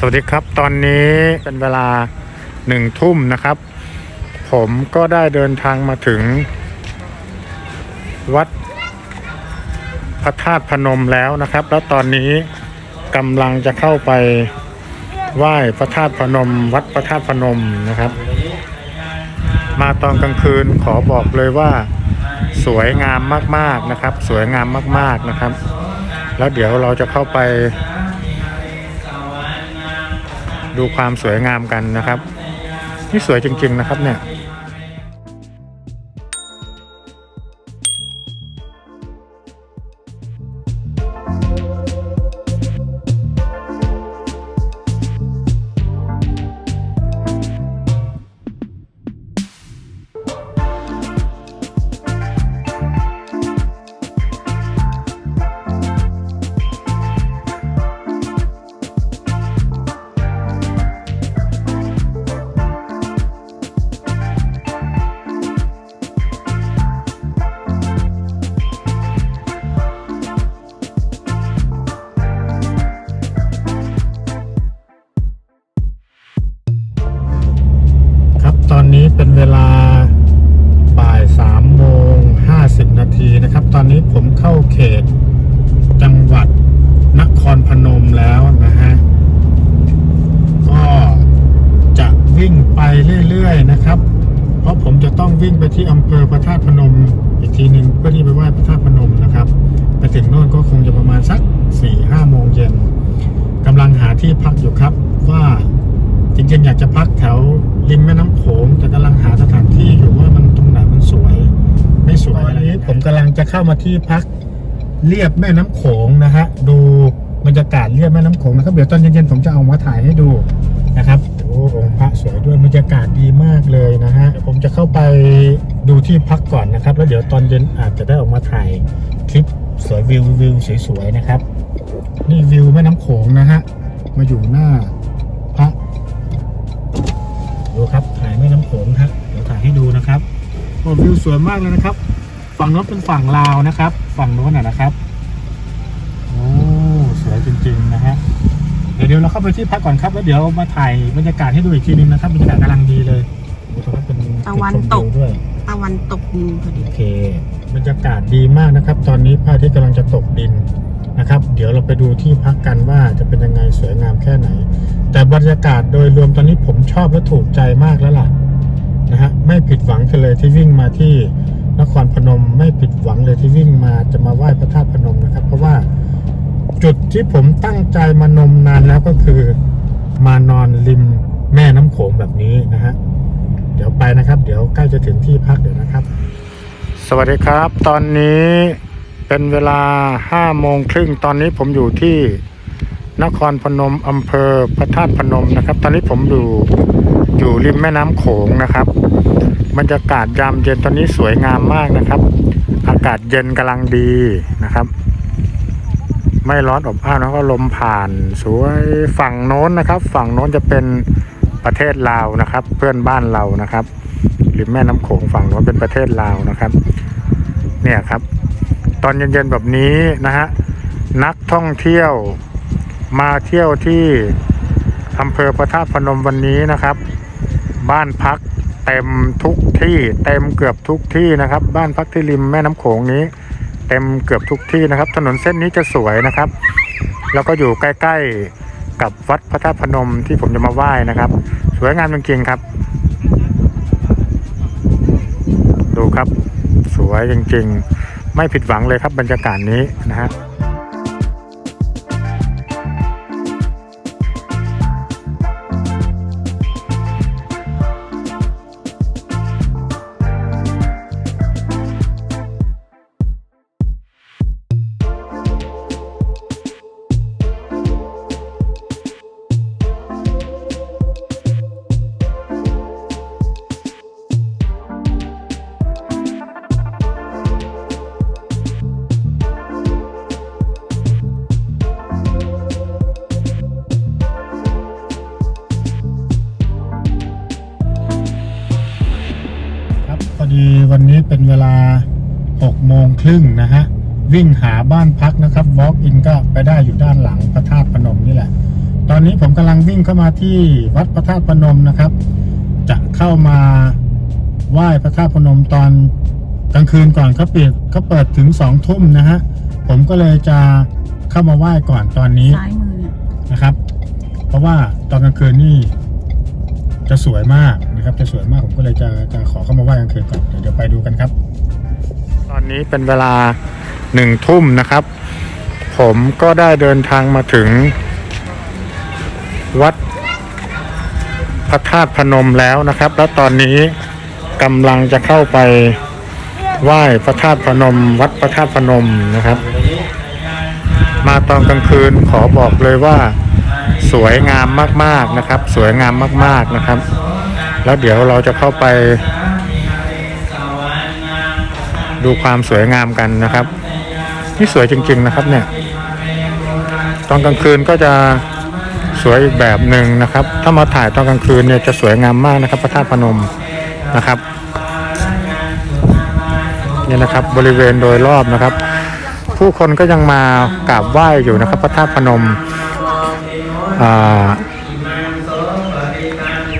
สวัสดีครับตอนนี้เป็นเวลาหนึ่งทุ่มนะครับ ผมก็ได้เดินทางมาถึง วัดพระธาตุพนมแล้วนะครับ แล้วตอนนี้กำลังจะเข้าไปไหว้พระธาตุพนม วัดพระธาตุพนมนะครับ มาตอนกลางคืนขอบอกเลยว่าสวยงามมากๆนะครับ สวยงามมากๆนะครับ แล้วเดี๋ยวเราจะเข้าไป ดูความสวยงามกันนะครับ นี่สวยจริง ๆ นะครับเนี่ย ที่พักอยู่ครับ ว่าจริงๆ อยากจะพักแถวริมแม่น้ำโขงแต่กำลังหาสถานที่อยู่ว่ามันตรงไหนมันสวย ไม่สวยอะไรนี้ผมกำลังจะเข้ามาที่พักเรียบแม่น้ำโขงนะฮะดูบรรยากาศเรียบแม่น้ำโขงนะครับเดี๋ยวตอนเย็นๆผมจะเอามาถ่ายให้ดูนะครับโอ้องค์พระสวยด้วยบรรยากาศดีมากเลยนะฮะเดี๋ยวผมจะเข้าไปดูที่พักก่อนนะครับ แล้วเดี๋ยวตอนเย็นอาจจะได้ออกมาถ่ายคลิปสวยวิววิวสวยๆนะครับ นี่วิวแม่น้ำโขงนะฮะ มาอยู่หน้าพระดูครับถ่ายแม่น้ำโขงฮะเดี๋ยวถ่ายให้ดูนะครับโอ้วิวสวยมากเลยนะครับ ฝั่งโน้นเป็นฝั่งลาวนะครับ ฝั่งโน้นน่ะนะครับโอ้สวยจริงๆนะฮะเดี๋ยวเดี๋ยวเราเข้าไปที่พักก่อนครับแล้วเดี๋ยวมาถ่ายบรรยากาศให้ดูอีกทีนึงนะครับบรรยากาศกำลังดีเลยโอ้ตรงนั้นเป็นตะวันจุดชมตกวิด้วยตะวันตกดินพอดีโอเค บรรยากาศดีมากนะครับ ตอนนี้พระอาทิตย์กำลังจะตกดิน นะครับ เดี๋ยวเราไปดูที่พักกันว่าจะเป็นยังไงสวยงามแค่ไหน แต่บรรยากาศโดยรวมตอนนี้ผมชอบและถูกใจมากแล้วล่ะนะฮะไม่ผิดหวังเลยที่วิ่งมาที่นครพนมไม่ผิดหวังเลยที่วิ่งมาจะมาไหว้พระธาตุพนมนะครับ เพราะว่าจุดที่ผมตั้งใจมานมนานแล้วก็คือมานอนริมแม่น้ำโขงแบบนี้นะฮะเดี๋ยวไปนะครับ เดี๋ยวใกล้จะถึงที่พักเดี๋ยวนะครับ สวัสดีครับ ตอนนี้ เป็นเวลา5โมงครึ่งตอนนี้ผมอยู่ที่นครพนมอำเภอพระธาตุพนมนะครับ ตอนนี้ผมอยู่อยู่ริมแม่น้ำโขงนะครับ บรรยากาศยามเย็นตอนนี้สวยงามมากนะครับ อากาศเย็นกำลังดีนะครับ ไม่ร้อนอบอ้าวแล้วก็ลมผ่าน สวยฝั่งโน้นนะครับ ฝั่งโน้นจะเป็นประเทศลาวนะครับ เพื่อนบ้านเรานะครับริมแม่น้ำโขงฝั่งโน้นเป็นประเทศลาวนะครับ เนี่ยครับ ตอนเย็นๆแบบนี้นะฮะนักท่องเที่ยวมาเที่ยวที่อำเภอพระธาตุพนมวันนี้นะครับ บ้านพักเต็มทุกที่เต็มเกือบทุกที่นะครับ บ้านพักที่ริมแม่น้ำโขงนี้ เต็มเกือบทุกที่นะครับ ถนนเส้นนี้จะสวยนะครับ แล้วก็อยู่ใกล้ ๆกับวัดพระธาตุพนมที่ผมจะมาไหว้นะครับ สวยงามจริงๆครับ ดูครับ สวยจริงๆ ไม่ผิดหวังเลยครับบรรยากาศนี้นะฮะ ครึ่งนะฮะ วิ่งหาบ้านพักนะครับ walk in ก็ไปได้อยู่ด้านหลังพระธาตุพนมนี่แหละ ตอนนี้ผมกำลังวิ่งเข้ามาที่วัดพระธาตุพนมนะครับ จะเข้ามาไหว้พระธาตุพนมตอนกลางคืนก่อนเขาปิดเขาเปิดถึงสองทุ่มนะฮะ ผมก็เลยจะเข้ามาไหว้ก่อนตอนนี้ซ้ายมือเนี่ยนะครับ เพราะว่าตอนกลางคืนนี่จะสวยมากนะครับ จะสวยมากผมก็เลยจะจะขอเข้ามาไหว้กลางคืนก่อนเดี๋ยวเดี๋ยวไปดูกันครับ อนนี้เป็นเวลาหนึ่งทุ่มนะครับ ผมก็ได้เดินทางมาถึง วัดพระธาตุพนมแล้วนะครับ แล้วตอนนี้กำลังจะเข้าไปไหว้พระธาตุพนม วัดพระธาตุพนมนะครับ มาตอนกลางคืนขอบอกเลยว่าสวยงามมากๆนะครับ สวยงามมากๆนะครับ แล้วเดี๋ยวเราจะเข้าไป ดูความสวยงามกันนะครับนี่สวยจริง ๆนะครับเนี่ย ตอนกลางคืนก็จะสวยอีกแบบหนึ่งนะครับ ถ้ามาถ่ายตอนกลางคืนเนี่ยจะสวยงามมากนะครับพระธาตุพนมนะครับเนี่ยนะครับบริเวณโดยรอบนะครับ ผู้คนก็ยังมากราบไหว้อยู่นะครับพระธาตุพนม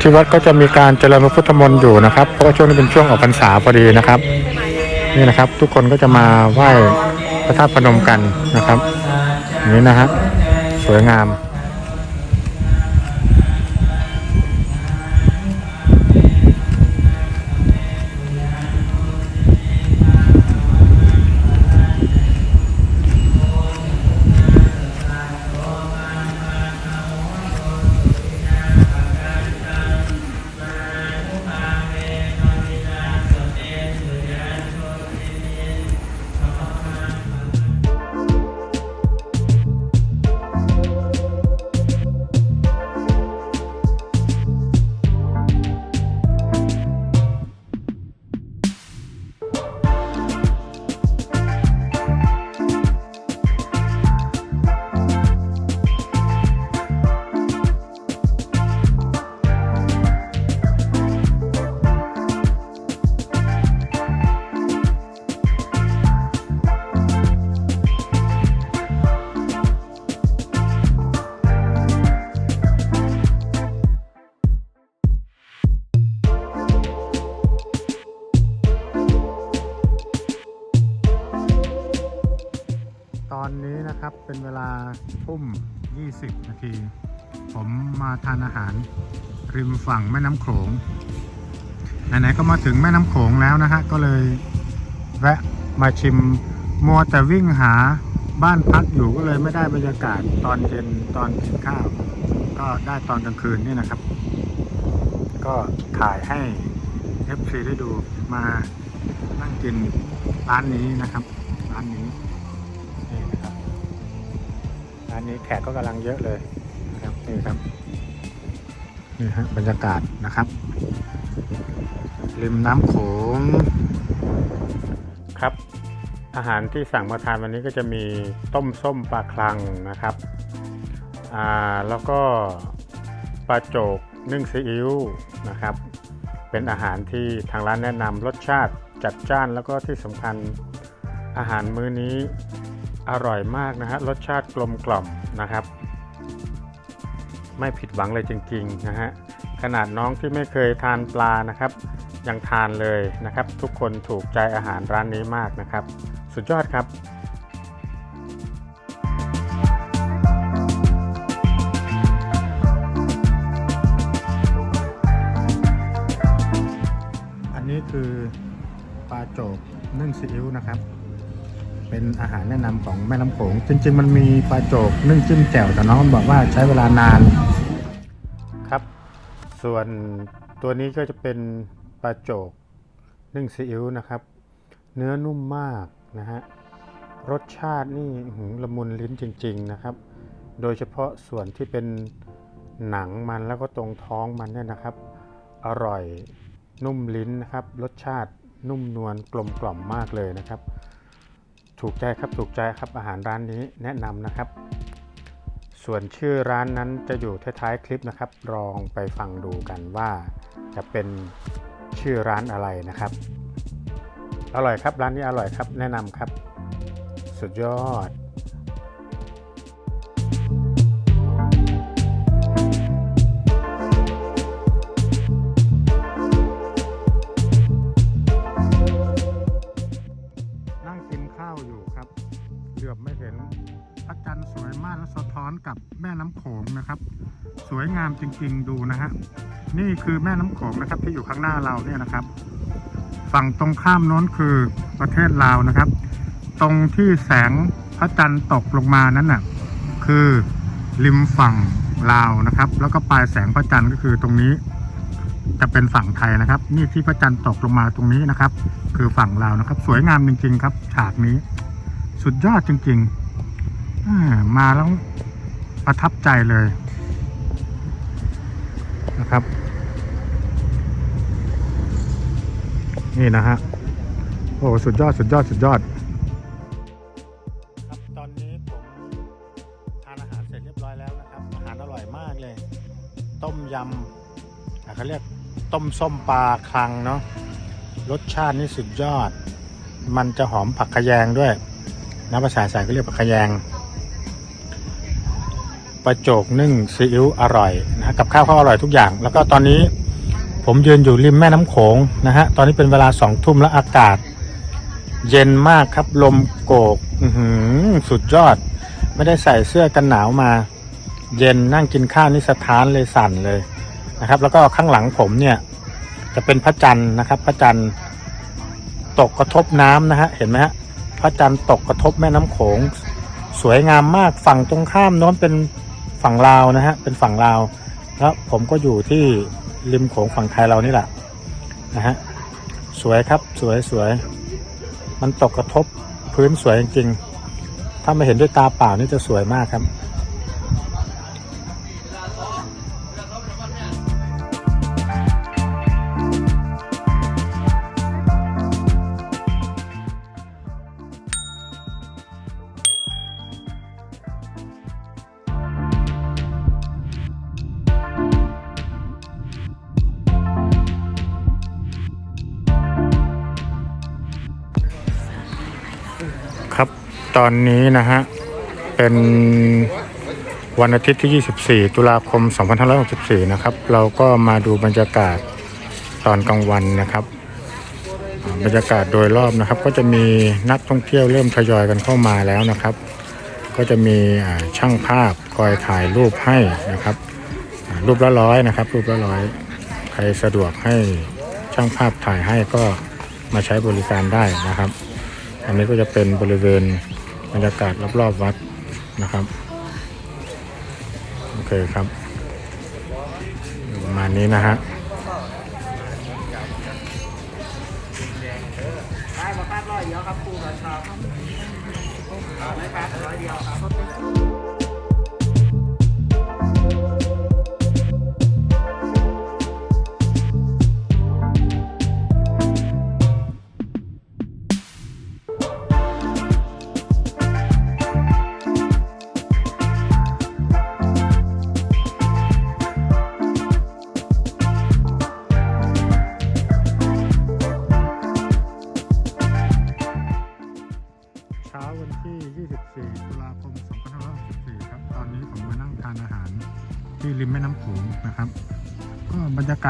ที่วัดก็จะมีการเจริญพระพุทธมนต์อยู่นะครับ เพราะว่าช่วงนี้เป็นช่วงออกพรรษาพอดีนะครับ นี่นะครับ ทุกคนก็จะมาไหว้พระธาตุพนมกันนะครับ นี้นะฮะสวยงาม เป็นเวลาทุ่ม 20 นาที ผมมาทานอาหาร ริมฝั่งแม่น้ำโขงไหนๆก็มาถึงแม่น้ำโขงแล้วนะฮะ ก็เลยแวะมาชิมมัวแต่วิ่งหาบ้านพักอยู่ก็เลยไม่ได้บรรยากาศตอนเย็นตอนกินข้าว ก็ได้ตอนกลางคืนนี่นะครับ ก็ถ่ายให้ FC ได้ดูมานั่งกินร้านนี้นะครับ ร้านนี้ ร้านนี้แขกก็กำลังเยอะเลยนะครับนี่ครับนี่ฮะบรรยากาศนะครับ ริมน้ำโขงครับ อาหารที่สั่งมาทานวันนี้ก็จะมีต้มส้มปลาคลังนะครับอ่าแล้วก็ปลาโจกนึ่งซีอิ๊วนะครับ เป็นอาหารที่ทางร้านแนะนำรสชาติจัดจ้านแล้วก็ที่สำคัญอาหารมื้อนี้ อร่อยมากนะฮะรสชาติกลมกล่อมนะครับ ไม่ผิดหวังเลยจริงๆนะฮะขนาดน้องที่ไม่เคยทานปลานะครับ ยังทานเลยนะครับ ทุกคนถูกใจอาหารร้านนี้มากนะครับ สุดยอดครับอันนี้คือปลาโจกนึ่งซีอิ๊วนะครับ เป็นอาหารแนะนำของแม่น้ำโขง จริง ๆ มันมีปลาโจกนึ่งจิ้มแจ่วแต่น้องบอกว่าใช้เวลานานครับ ส่วนตัวนี้ก็จะเป็นปลาโจกนึ่งซีอิ๊วนะครับ เนื้อนุ่มมากนะฮะรสชาตินี่หละมุนลิ้นจริง ๆนะครับ โดยเฉพาะส่วนที่เป็นหนังมันแล้วก็ตรงท้องมันเนี่ยนะครับ อร่อยนุ่มลิ้นนะครับ รสชาตินุ่มนวลกลมกล่อมมากเลยนะครับ ถูกใจครับถูกใจครับอาหารร้านนี้แนะนำนะครับ ส่วนชื่อร้านนั้นจะอยู่ท้ายๆคลิปนะครับลองไปฟังดูกันว่าจะเป็นชื่อร้านอะไรนะครับ อร่อยครับร้านนี้อร่อยครับแนะนำครับ สุดยอด จันสวยมากและสะท้อนกับแม่น้ำโขงนะครับ สวยงามจริง ๆ ดูนะฮะนี่คือแม่น้ำโขงนะครับที่อยู่ข้างหน้าเราเนี่ยนะครับ ฝั่งตรงข้ามโน้นคือประเทศลาวนะครับ ตรงที่แสงพระจันทร์ตกลงมานั้นน่ะคือริมฝั่งลาวนะครับ แล้วก็ปลายแสงพระจันทร์ก็คือตรงนี้ จะเป็นฝั่งไทยนะครับ นี่ที่พระจันทร์ตกลงมาตรงนี้นะครับ คือฝั่งลาวนะครับ สวยงามจริง ๆ ครับ ฉากนี้ สุดยอดจริง ๆ มาแล้วประทับใจเลยนะครับ นี่นะฮะ โอ้สุดยอดสุดยอดสุดยอดครับตอนนี้ผมทานอาหารเสร็จเรียบร้อยแล้วนะครับ อาหารอร่อยมากเลย ต้มยำเขาเรียกต้มส้มปลาคลังเนาะรสชาตินี่สุดยอด มันจะหอมผักขยงด้วยน้ำภาษาสายก็เรียกผักขยง ประโจกนึ่งซีอิ๊วอร่อยนะกับข้าวเขาอร่อยทุกอย่าง แล้วก็ตอนนี้ผมยืนอยู่ริมแม่น้ำโขงนะฮะตอนนี้เป็นเวลาสองทุ่มแล้วอากาศ เย็นมากครับลมโกกอือหือสุดยอด ไม่ได้ใส่เสื้อกันหนาวมา เย็นนั่งกินข้าวนี่สะท้านเลยสั่นเลยนะครับ แล้วก็ข้างหลังผมเนี่ย จะเป็นพระจันทร์นะครับ พระจันทร์ตกกระทบน้ำนะฮะเห็นไหมฮะพระจันทร์ตกกระทบแม่น้ำโขง สวยงามมากฝั่งตรงข้ามโน้นเป็น ฝั่งลาวนะฮะเป็นฝั่งลาวแล้วผมก็อยู่ที่ริมโขงฝั่งไทยเรานี่แหละนะฮะสวยครับสวยสวยมันตกกระทบพื้นสวยจริงๆถ้ามาเห็นด้วยตาเปล่านี่จะสวยมากครับ ตอนนี้นะฮะ เป็นวันอาทิตย์ที่ 24 ตุลาคม 2564 นะครับ เราก็มาดูบรรยากาศตอนกลางวันนะครับ บรรยากาศโดยรอบนะครับ ก็จะมีนักท่องเที่ยวเริ่มทยอยกันเข้ามาแล้วนะครับ ก็จะมีช่างภาพคอยถ่ายรูปให้นะครับ รูปละร้อยนะครับ รูปละร้อย ใครสะดวกให้ช่างภาพถ่ายให้ก็มาใช้บริการได้นะครับ อันนี้ก็จะเป็นบริเวณ บรรยากาศรอบๆวัดนะครับ โอเคครับประมาณนี้นะฮะได้มาคาดร้อยเดียวครับครูกับชาไม่คาดร้อยเดียวครับ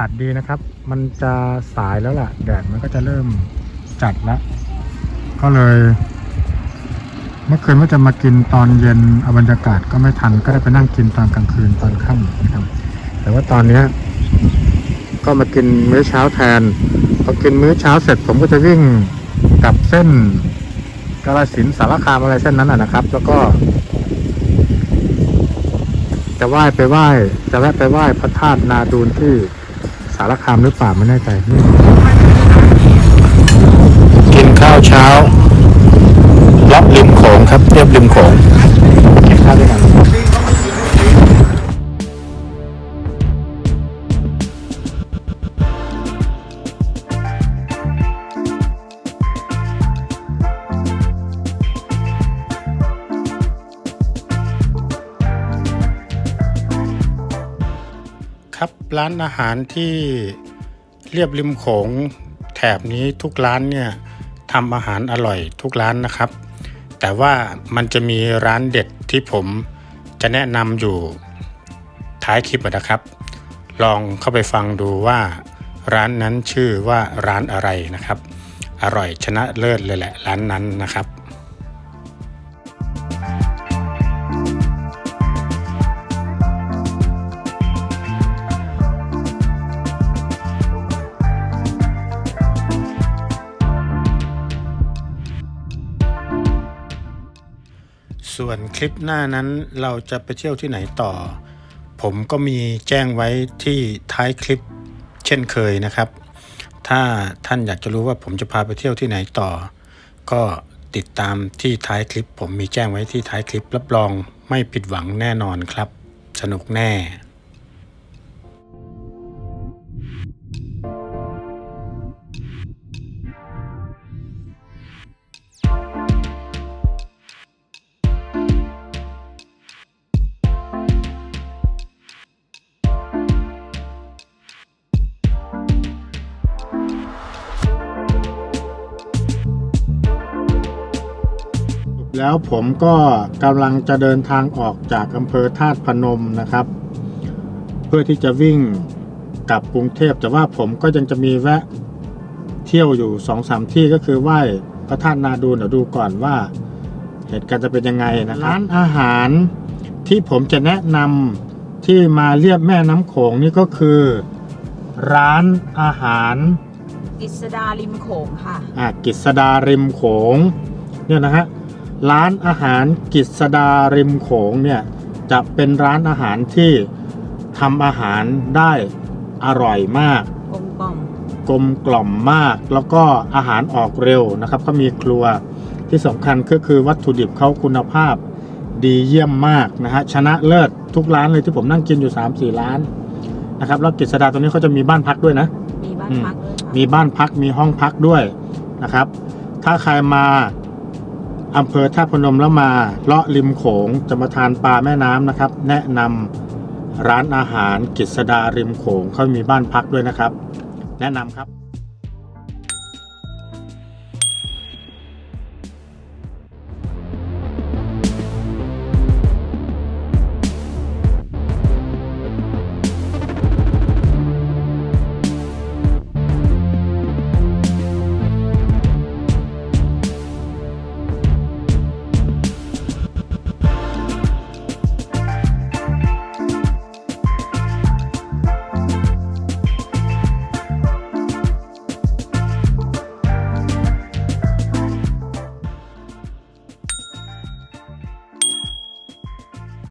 าศดีนะครับ มันจะสายแล้วล่ะ แดดมันก็จะเริ่มจัดล้วก็เลย เมื่อคืนว่าจะมากินตอนเย็นเอาบรรยากาศก็ไม่ทัน ก็ได้ไปนั่งกินตอนกลางคืนตอนค่ำนะครับ แต่ว่าตอนเนี้ยก็มากินมื้อเช้าแทนพอกินมื้อเช้าเสร็จผมก็จะวิ่งกับเส้นกาลสินสารคามอะไรเส้นนั้นนะนะครับ แล้วก็ จะไหว้ไปไหว้จะแวะไปไหว้พระธาตุนาดูนที่ สารคามหรือเปล่าไม่แน่ใจกินข้าวเช้าเลาะริมโขงครับเรียบริมโขงกินข้าวด้วยกัน ร้านอาหารที่เรียบริมโขงแถบนี้ทุกร้านเนี่ยทำอาหารอร่อยทุกร้านนะครับ แต่ว่ามันจะมีร้านเด็ดที่ผมจะแนะนำอยู่ท้ายคลิปนะครับ ลองเข้าไปฟังดูว่าร้านนั้นชื่อว่าร้านอะไรนะครับ อร่อยชนะเลิศเลยแหละร้านนั้นนะครับ ส่วนคลิปหน้านั้นเราจะไปเที่ยวที่ไหนต่อ ผมก็มีแจ้งไว้ที่ท้ายคลิปเช่นเคยนะครับ ถ้าท่านอยากจะรู้ว่าผมจะพาไปเที่ยวที่ไหนต่อ ก็ติดตามที่ท้ายคลิป ผมมีแจ้งไว้ที่ท้ายคลิปรับรองไม่ผิดหวังแน่นอนครับ สนุกแน่ แล้วผมก็กำลังจะเดินทางออกจากอำเภอธาตุพนมนะครับ เพื่อที่จะวิ่งกลับกรุงเทพแต่ว่าผมก็ยังจะมีแวะเที่ยวอยู่สองสามที่ก็คือไหว้พระธาตุนาดูนเดี๋ยวดูก่อนว่า เหตุการณ์จะเป็นยังไงนะครับร้านอาหารที่ผมจะแนะนำที่มาเรียบแม่น้ำโขงนี่ก็คือ ร้านอาหารกิษดาริมโขงค่ะอะกิษดาริมโขงเนี่ยนะฮะ ร้านอาหารกิษดาริมโขงเนี่ยจะเป็นร้านอาหารที่ทำอาหารได้อร่อยมากกลมกล่อมกลมกล่อมมาก แล้วก็อาหารออกเร็วนะครับเขามีครัวที่สำคัญก็คือวัตถุดิบเขาคุณภาพดีเยี่ยมมากนะฮะชนะเลิศทุกร้านเลยที่ผมนั่งกินอยู่ 3-4 ร้านนะครับแล้วกิษดาตรงนี้เขาจะมีบ้านพักด้วยนะ มีบ้านอืมพักด้วยค่ะมีบ้านพักมีห้องพักด้วยนะครับ ถ้าใครมา อำเภอท่าพนมแล้วมาเลาะริมโขงจะมาทานปลาแม่น้ำนะครับ แนะนำร้านอาหารกิษดาริมโขงเขามีบ้านพักด้วยนะครับ แนะนำครับ